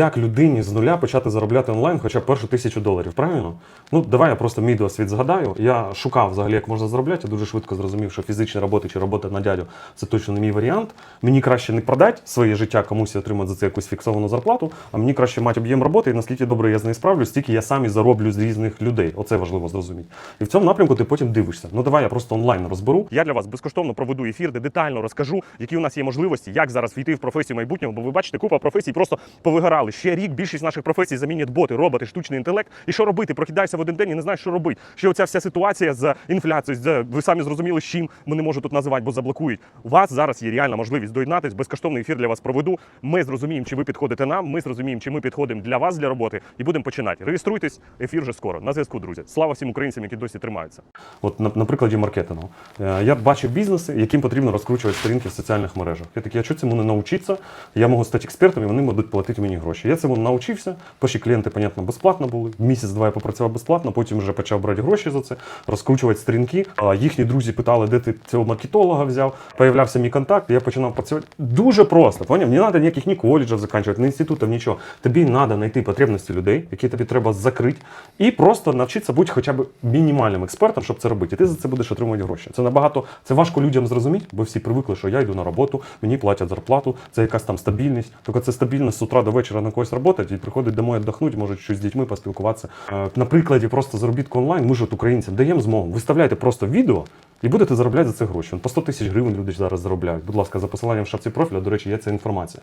як людині з нуля почати заробляти онлайн хоча б першу тисячу доларів, правильно? Ну, давай я просто мій досвід згадаю. Я шукав взагалі, як можна заробляти. Я дуже швидко зрозумів, що фізичні роботи чи робота на дядю це точно не мій варіант. Мені краще не продати своє життя комусь і отримати за це якусь фіксовану зарплату, а мені краще мати об'єм роботи, і наскільки добре я з нею справлюсь, стільки я сам і зароблю з різних людей. Оце важливо зрозуміти. І в цьому напрямку ти потім дивишся. Ну давай я просто онлайн розберу. Я для вас безкоштовно проведу ефір, де детально розкажу, які у нас є можливості, як зараз війти в професію майбутнього. Бо ви бачите, купа професій просто повигорали. Ще рік більшість наших професій замінять боти, роботи, штучний інтелект. І що робити? Прокидаєшся в один день і не знаєш, що робити. Ще оця вся ситуація з інфляцією, з ви самі зрозуміли, з чим ми не можу тут називати, бо заблокують. У вас зараз є реальна можливість доєднатись. Безкоштовний ефір для вас проведу. Ми зрозуміємо, чи ви підходите нам. Ми зрозуміємо, чи ми підходимо для вас для роботи, і будемо починати. Реєструйтесь, ефір вже скоро. На зв'язку, друзі. Слава всім українцям, які досі тримаються. От на, на прикладі маркетингу. Е, Я бачив бізнеси, яким потрібно розкручувати сторінки в соціальних мережах. Я такий, а що цьому не навчитися? Я можу стати експертом, і вони будуть платити мені гроші. Я цьому навчився. Перші клієнти, понятно, безплатно були. Місяць-два я попрацював безплатно, потім вже почав брати гроші за це, розкручувати сторінки. Їхні друзі питали, де ти цього маркетолога взяв. Появлявся мій контакт, і я починав працювати. Дуже просто. Поняв? Не треба ніяких ні коледжів закінчувати, ні інститутів, нічого. Тобі треба знайти потребності людей, які тобі треба закрити, і просто навчитися бути хоча б мінімальним експертом, щоб це робити. І ти за це будеш отримувати гроші. Це набагато це важко людям зрозуміти, бо всі привикли, що я йду на роботу, мені платять зарплату, це якась там стабільність. Тільки це стабільність з утра до вечора на когось працювати і приходить домой віддохнути, можуть щось з дітьми поспілкуватися. Е, На прикладі просто заробітку онлайн. Ми ж от українцям даємо змогу. Виставляйте просто відео. І будете заробляти за це гроші. По 100 тисяч гривень люди зараз заробляють. Будь ласка, за посиланням в шапці профіля, до речі, є ця інформація.